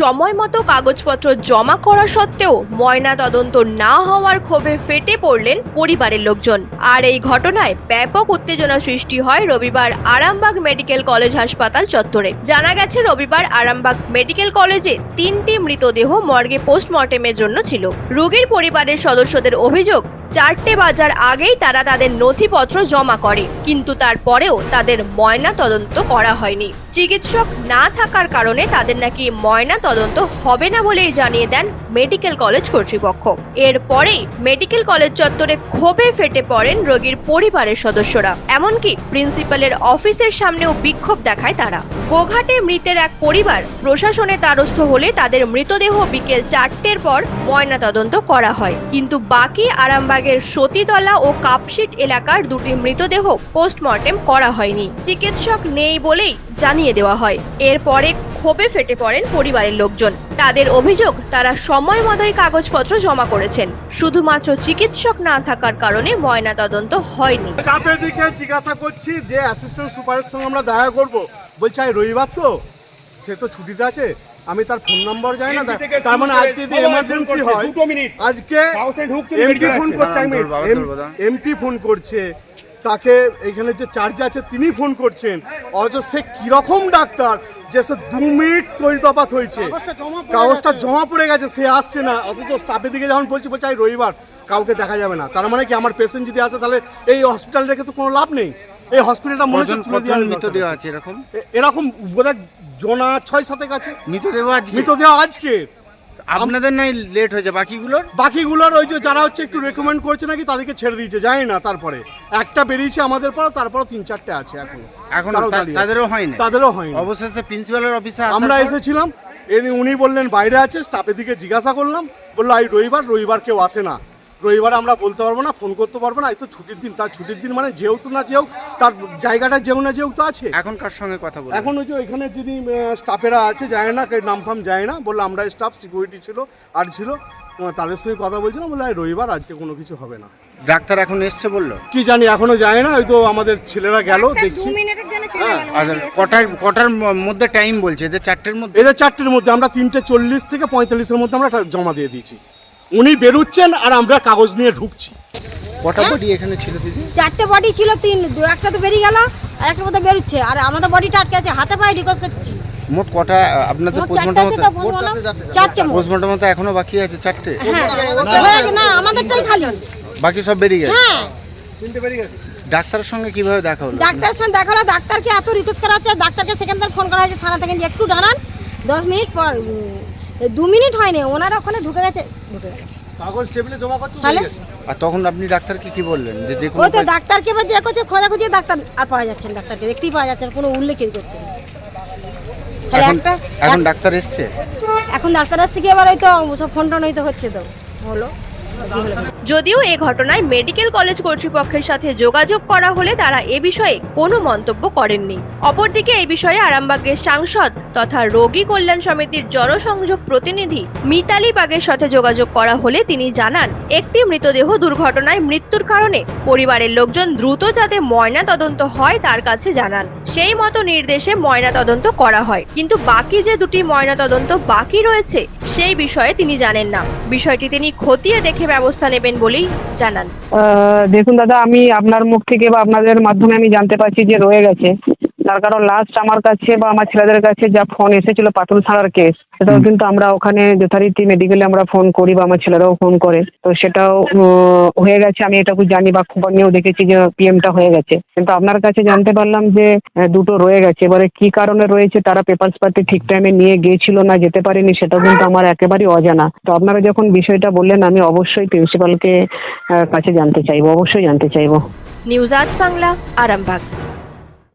সময় মতো কাগজপত্র জমা করা সত্ত্বেও ময়না তদন্ত না হওয়ার ক্ষোভে ফেটে পড়লেন পরিবারের লোকজন। আর এই ঘটনায় ব্যাপক উত্তেজনা সৃষ্টি হয় রবিবার আরামবাগ মেডিকেল কলেজ হাসপাতাল চত্বরে। জানা গেছে, রবিবার আরামবাগ মেডিকেল কলেজে তিনটি মৃতদেহ মর্গে পোস্টমর্টেমের জন্য ছিল। রোগীর পরিবারের সদস্যদের অভিযোগ চারটে বাজার আগেই তারা তাদের নথিপত্র জমা করে, কিন্তু তারপরেও তাদের ময়না তদন্ত করা হয়নি। চিকিৎসক না থাকার কারণে তাদের নাকি ময়না তদন্ত হবে না বলেই জানিয়ে দেন মেডিকেল কলেজ কর্তৃপক্ষ। এরপরেই মেডিকেল কলেজ চত্বরে ক্ষোভে ফেটে পড়েন রোগীর পরিবারের সদস্যরা। এমনকি প্রিন্সিপালের অফিসের সামনেও বিক্ষোভ দেখায় তারা। গোঘাটে মৃতের এক পরিবার প্রশাসনে দ্বারস্থ হলে তাদের মৃতদেহ বিকেল চারটের পর ময়না তদন্ত করা হয়। কিন্তু বাকি আরামবাগের সতীতলা ও কাপশিট এলাকার দুটি মৃতদেহ পোস্টমর্টেম করা হয়নি। চিকিৎসক নেই বলেই জানিয়ে দেওয়া হয়। এরপরে ক্ষোভে ফেটে পড়েন পরিবারের লোকজন। তাদের অভিযোগ, তারা সময় মতোই কাগজপত্র জমা করেছেন। শুধুমাত্র চিকিৎসক না থাকার কারণে ময়না তদন্ত হয়নি। দিকে জিজ্ঞাসা করছি যে অ্যাসিস্ট্যান্ট সুপারের সঙ্গে আমরা দেখা করব। বলছে রবিবার তো? সে তো ছুটিতে আছে। আমি তার ফোন নাম্বার জানি না তার মানে আজকে সবাই এমার্জেন্সি হয় দুটো মিনিট। আজকে এমপি ফোন করছে। এমপি ফোন করছে। তাকে এখানে যে চার্জ আছে তিনি ফোন করছেন। অথচ সে কীরকম ডাক্তার যে সে দু মিনিট তৈরি তফাত হয়েছে। কাগজটা জমা পড়ে গেছে। সে আসছে না। অথচ স্টাফের দিকে যখন বলছি বলছে আজ রবিবার কাউকে দেখা যাবে না। তার মানে কি আমার পেশেন্ট যদি আসে তাহলে এই হসপিটাল রেখে তো কোনো লাভ নেই। এই হসপিটালটা মনে হচ্ছে এরকম? এরকম বোধহয় জনা ছয় সাথে কাছে মৃতদেহ আজকে? মৃতদেহ আজকে। আপনাদের নাই লেট হয়েছে বাকিগুলোর? বাকিগুলোর ওই যে যারা হচ্ছে একটু রেকমেন্ড করছে নাকি তাদেরকে ছেড়ে দিয়েছে জানি না তারপরে। একটা বেরিয়েছে আমাদের পর তারপর তিন চারটে আছে এখন। এখন আছে। তাদেরও হয়নি? তাদেরও হয়নি। অবশেষে প্রিন্সিপালের অফিসে আমরা এসেছিলাম এনি উনি বললেন বাইরে আছে স্টাফের দিকে জিজ্ঞাসা করলাম। বলল আজ রবিবার রবিবার কেউ আসে না। রবিবার আমরা বলতে পারব না ফোন করতে পারব না এই তো ছুটির দিন তার ছুটির দিন মানে যেহেতু না যেও তার জায়গাটা যেও না যেও তো আছে। এখন কার সঙ্গে কথা বলব? এখন ওই যে ওইখানে যিনি স্টাফেরা আছে যায় না কে নাম ফাম যায় না বলল আমরা স্টাফ সিকিউরিটি ছিল আর ছিল তাদের সঙ্গে কথা বলছিলাম বলল আজ রবিবার আজকে কোনো কিছু হবে না। ডাক্তার এখন এসছে বলল? কি জানি এখনও যায় না ওই তো আমাদের ছেলেরা গেল দেখছি। দু মিনিটের জন্য চলে হ্যাঁ, গেল আচ্ছা কটার কটার মধ্যে টাইম বলছে? এদের চারটের মধ্যে? এদের চারটের মধ্যে আমরা তিনটে চল্লিশ থেকে পঁয়তাল্লিশের মধ্যে আমরা জমা দিয়ে দিয়েছি। উনি বেরোচ্ছেন আর আমরা কাগজ নিয়ে ঢুকছি। কটা বডি এখানে ছিল দিদি? চারটে বডি ছিল তিন দু একটা তো বেরিয়ে গেল আর একটা মধ্যে বেরোচ্ছে। আর আমাদের বডিটা আটকে আছে হাতে পায়ে রিকোয়েস্ট করছি। মোট কটা আপনাদের পোস্টমর্টম চারটে পোস্টমর্টম তো এখনও বাকি আছে চারটে। হ্যাঁ। না আমাদেরটাই খালি। বাকি সব বেরিয়ে গেছে? হ্যাঁ। ডাক্তারের সঙ্গে কীভাবে দেখা হলো? ডাক্তারের সঙ্গে দেখা হলো ডাক্তারকে এত রিকোয়েস্ট করা হচ্ছে ডাক্তারকে সেকেন্ডার ফোন করা হয়েছে থানা থেকে একটু দাঁড়ান দশ মিনিট পর দু মিনিট হয়নি ওনারা ওখানে ঢুকে গেছে। ঢুকে গেছে। কাগজ টেবিলে জমা করতে তাহলে? আর তখন আপনি ডাক্তারকে কি বললেন? যে যে ওই তো ডাক্তারকে এবার যে করছে খোঁজাখুঁজি ডাক্তার আর পাওয়া যাচ্ছে না ডাক্তারকে দেখতেই পাওয়া যাচ্ছে না কোনো উল্লেখই করছে না। তাহলে এখন একটা এখন ডাক্তার এসছে? এখন ডাক্তার আসছে কি হয়তো সব ফোন টোন হয়তো হচ্ছে তো হলো কি হলো? যদিও এ ঘটনায় মেডিকেল কলেজ কর্তৃপক্ষের সাথে যোগাযোগ করা হলে তারা এ বিষয়ে কোনো মন্তব্য করেননি। অপরদিকে এই বিষয়ে আরামবাগের সাংসদ তথা রোগী কল্যাণ সমিতির জনসংযোগ প্রতিনিধি মিতালি বাগের সাথে যোগাযোগ করা হলে তিনি জানান, একটি মৃতদেহ দুর্ঘটনায় মৃত্যুর কারণে পরিবারের লোকজন দ্রুত যাতে ময়না তদন্ত হয় তার কাছে জানান। সেই মতো নির্দেশে ময়না তদন্ত করা হয়। কিন্তু বাকি যে দুটি ময়না তদন্ত বাকি রয়েছে, সেই বিষয়ে তিনি জানেন না। বিষয়টি তিনি খতিয়ে দেখে ব্যবস্থা নেবেন বলেই জানান। দেখুন দাদা, আমি আপনার মুখ থেকে বা আপনাদের মাধ্যমে আমি জানতে পারছি যে রয়ে গেছে। তার কারণ লাস্ট আমার কাছে বা আমার ছেলেদের কাছে যা ফোন এসেছিল পাতুল সারার কেস সেটাও কিন্তু আমরা ওখানে যথারীতি মেডিকেলে আমরা ফোন করি বা আমার ছেলেরাও ফোন করে। তো সেটাও হয়ে গেছে, আমি এটুকু জানি বা খবর নিয়েও দেখেছি যে পিএমটা হয়ে গেছে। কিন্তু আপনার কাছে জানতে পারলাম যে দুটো রয়ে গেছে। এবারে কি কারণে রয়েছে? তারা পেপারস পাতি ঠিক টাইমে নিয়ে গিয়েছিল না, যেতে পারেনি, সেটাও কিন্তু আমার একেবারেই অজানা। তো আপনারা যখন বিষয়টা বললেন, আমি অবশ্যই প্রিন্সিপালকে কাছে জানতে চাইব, অবশ্যই জানতে চাইব। নিউজ আজ Bangla, Arambagh.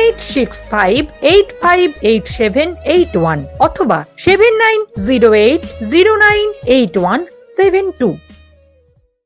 eight six five eight five eight eight অথবা seven nine zero eight zero nine eight one seven two